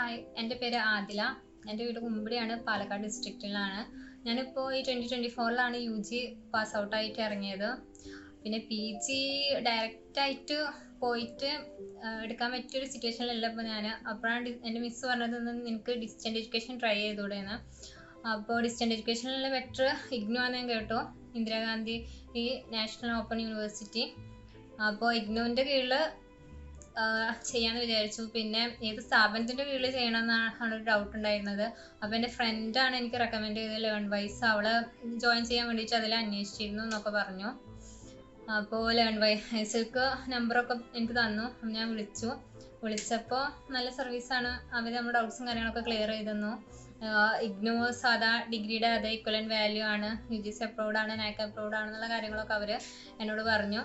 Hi എന്റെ പേര് ആദില. എന്റെ വീട് കുമ്പിടിയാണ് പാലക്കാട് ഡിസ്ട്രിക്റ്റിലാണ് ഞാനിപ്പോൾ ഈ ട്വന്റി ട്വന്റി ഫോറിലാണ് യു ജി പാസ് ഔട്ടായിട്ട് ഇറങ്ങിയത്. പിന്നെ പി ജി ഡയറക്റ്റായിട്ട് പോയിട്ട് എടുക്കാൻ പറ്റിയൊരു സിറ്റുവേഷനിലല്ല ഇപ്പോൾ ഞാൻ അപ്പോഴാണ് എന്റെ മിസ്സ് പറഞ്ഞത് "ഒന്ന് നിനക്ക് ഡിസ്റ്റന്റ് എഡ്യൂക്കേഷൻ ട്രൈ ചെയ്തുകൂടെയെന്ന് അപ്പോൾ ഡിസ്റ്റന്റ് എഡ്യൂക്കേഷനിൽ ബെറ്റർ ഇഗ്നോ ആണ് ഞാൻ കേട്ടു. ഇന്ദിരാഗാന്ധി ഈ നാഷണൽ ഓപ്പൺ യൂണിവേഴ്സിറ്റി അപ്പോൾ ഇഗ്നോവിന്റെ കീഴിൽ ചെയ്യാന്ന് വിചാരിച്ചു. പിന്നെ ഏത് സ്ഥാപനത്തിന്റെ കീഴിൽ ചെയ്യണമെന്നാണ് ഒരു ഡൗട്ട് ഉണ്ടായിരുന്നത്. അപ്പോൾ എന്റെ ഫ്രണ്ടാണ് എനിക്ക് റെക്കമെൻഡ് ചെയ്തത് ലേൺ വൈസ് അവൾ ജോയിൻ ചെയ്യാൻ വേണ്ടിയിട്ട് അതിൽ അന്വേഷിച്ചിരുന്നു എന്നൊക്കെ പറഞ്ഞു. അപ്പോൾ ലേൺ വൈസിൽക്ക് നമ്പറൊക്കെ എനിക്ക് തന്നു. ഞാൻ വിളിച്ചു. വിളിച്ചപ്പോൾ നല്ല സർവീസാണ് അവർ നമ്മുടെ ഡൗട്ട്സും കാര്യങ്ങളൊക്കെ ക്ലിയർ ചെയ്ത് തന്നു ഇഗ്നോ സാധാ ഡിഗ്രിയുടെ അതേ ഇക്വലൻ വാല്യൂ ആണ്. യു ജി സി അപ്രൂവ്ഡ് ആണ് നാക് അപ്രൂവ്ഡ് ആണെന്നുള്ള കാര്യങ്ങളൊക്കെ അവർ എന്നോട് പറഞ്ഞു.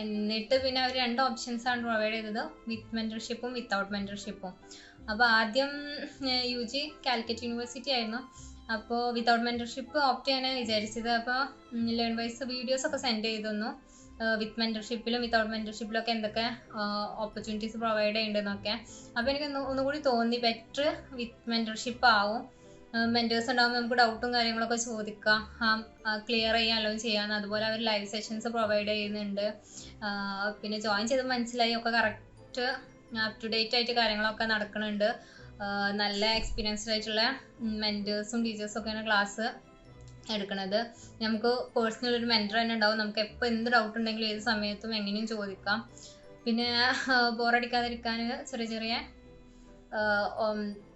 എന്നിട്ട് പിന്നെ അവർ രണ്ട് ഓപ്ഷൻസ് ആണ് പ്രൊവൈഡ് ചെയ്തത്. വിത്ത് മെന്റർഷിപ്പും വിത്തൗട്ട് മെന്റർഷിപ്പും അപ്പോൾ ആദ്യം യു ജി കാലിക്കറ്റ് യൂണിവേഴ്സിറ്റി ആയിരുന്നു. അപ്പോൾ വിത്തൗട്ട് മെന്റർഷിപ്പ് ഓപ്റ്റ് ചെയ്യാനാണ് വിചാരിച്ചത്. അപ്പോൾ ലേൺ വൈസ് വീഡിയോസ് ഒക്കെ സെൻഡ് ചെയ്തു തന്നു വിത്ത് മെന്റർഷിപ്പിലും വിത്തൗട്ട് മെന്റർഷിപ്പിലും ഒക്കെ എന്തൊക്കെ ഓപ്പർച്യൂണിറ്റീസ് പ്രൊവൈഡ് ചെയ്യുന്നുണ്ടെന്നൊക്കെ അപ്പോൾ എനിക്ക് ഒന്ന് ഒന്നുകൂടി തോന്നി ബെറ്റർ വിത്ത് മെന്റർഷിപ്പ് ആവും. മെന്റേഴ്സ് ഉണ്ടാകുമ്പോൾ നമുക്ക് ഡൗട്ടും കാര്യങ്ങളൊക്കെ ചോദിക്കാം. ക്ലിയർ ചെയ്യാൻ ചെയ്യാൻ അതുപോലെ അവർ ലൈവ് സെഷൻസ് പ്രൊവൈഡ് ചെയ്യുന്നുണ്ട്. പിന്നെ ജോയിൻ ചെയ്ത് മനസ്സിലായി ഒക്കെ കറക്റ്റ് അപ് ടു ഡേറ്റ് ആയിട്ട് കാര്യങ്ങളൊക്കെ നടക്കുന്നുണ്ട്. നല്ല എക്സ്പീരിയൻസ്ഡ് ആയിട്ടുള്ള മെന്റേഴ്സും ടീച്ചേഴ്സും ഒക്കെയാണ് ക്ലാസ് എടുക്കുന്നത്. നമുക്ക് പേഴ്സണൽ ഒരു മെന്റർ തന്നെ ഉണ്ടാവും. നമുക്ക് എപ്പോൾ എന്ത് ഡൗട്ട് ഉണ്ടെങ്കിലും ഏത് സമയത്തും എങ്ങനെയും ചോദിക്കാം. പിന്നെ ബോറടിക്കാതിരിക്കാൻ ചെറിയ ചെറിയ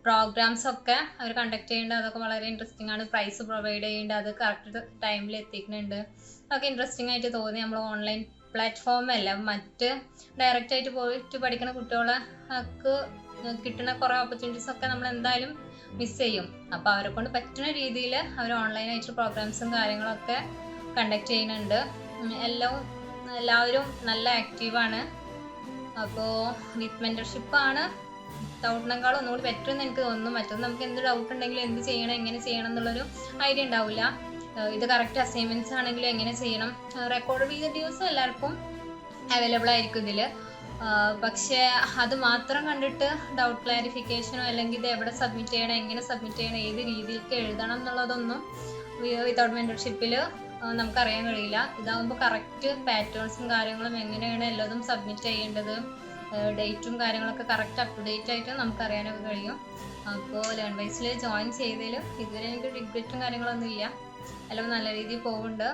പ്രോഗ്രാംസ് ഒക്കെ അവർ കണ്ടക്ട് ചെയ്യുന്നുണ്ട്. അതൊക്കെ വളരെ ഇൻട്രസ്റ്റിംഗ് ആണ്. പ്രൈസ് പ്രൊവൈഡ് ചെയ്യുന്നുണ്ട്. അത് കറക്റ്റ് ടൈമിൽ എത്തിക്കുന്നുണ്ട്. അതൊക്കെ ഇൻട്രസ്റ്റിംഗ് ആയിട്ട് തോന്നി. നമ്മൾ ഓൺലൈൻ പ്ലാറ്റ്ഫോം അല്ല മറ്റ് ഡയറക്റ്റ് ആയിട്ട് പോയിട്ട് പഠിക്കുന്ന കുട്ടികളെ കിട്ടുന്ന കുറേ ഓപ്പർച്യൂണിറ്റീസ് ഒക്കെ നമ്മൾ എന്തായാലും മിസ് ചെയ്യും. അപ്പോൾ അവരെ കൊണ്ട് പറ്റുന്ന രീതിയിൽ അവർ ഓൺലൈനായിട്ട് പ്രോഗ്രാംസും കാര്യങ്ങളൊക്കെ കണ്ടക്ട് ചെയ്യുന്നുണ്ട്. എല്ലാം എല്ലാവരും നല്ല ആക്റ്റീവാണ് അപ്പോൾ വിത്ത് മെന്റർഷിപ്പാണ് ഡൗട്ടിനേക്കാളും ഒന്നുകൂടി ബെറ്റർ എന്ന് എനിക്ക് തോന്നുന്നു. മറ്റൊന്ന് നമുക്ക് എന്ത് ഡൗട്ട് ഉണ്ടെങ്കിലും എന്ത് ചെയ്യണം എങ്ങനെ ചെയ്യണം എന്നുള്ളൊരു ഐഡിയ ഉണ്ടാവില്ല. ഇത് കറക്റ്റ് അസൈൻമെന്റ്സ് ആണെങ്കിലും എങ്ങനെ ചെയ്യണം. റെക്കോർഡ് വീഡിയോസ് എല്ലാവർക്കും അവൈലബിൾ ആയിരിക്കും ഇതിൽ പക്ഷേ അത് മാത്രം കണ്ടിട്ട് ഡൗട്ട് ക്ലാരിഫിക്കേഷനോ അല്ലെങ്കിൽ ഇത് എവിടെ സബ്മിറ്റ് ചെയ്യണം എങ്ങനെ സബ്മിറ്റ് ചെയ്യണം ഏത് രീതിയിലേക്ക് എഴുതണം എന്നുള്ളതൊന്നും വിതൗട്ട് മെന്റർഷിപ്പിൽ നമുക്കറിയാൻ കഴിയില്ല. ഇതാകുമ്പോൾ കറക്റ്റ് പാറ്റേൺസും കാര്യങ്ങളും എങ്ങനെയാണ് എല്ലാതും സബ്മിറ്റ് ചെയ്യേണ്ടത്? ഡേറ്റും കാര്യങ്ങളൊക്കെ കറക്റ്റ് അപ് ഡേറ്റ് ആയിട്ട് നമുക്ക് അറിയാനൊക്കെ കഴിയും അപ്പോൾ ലേൺ വൈസിൽ ജോയിൻ ചെയ്തതിൽ ഇതുവരെ എനിക്ക് റിഗ്രറ്റും കാര്യങ്ങളൊന്നും ഇല്ല എല്ലാം നല്ല രീതിയിൽ പോകുന്നുണ്ട്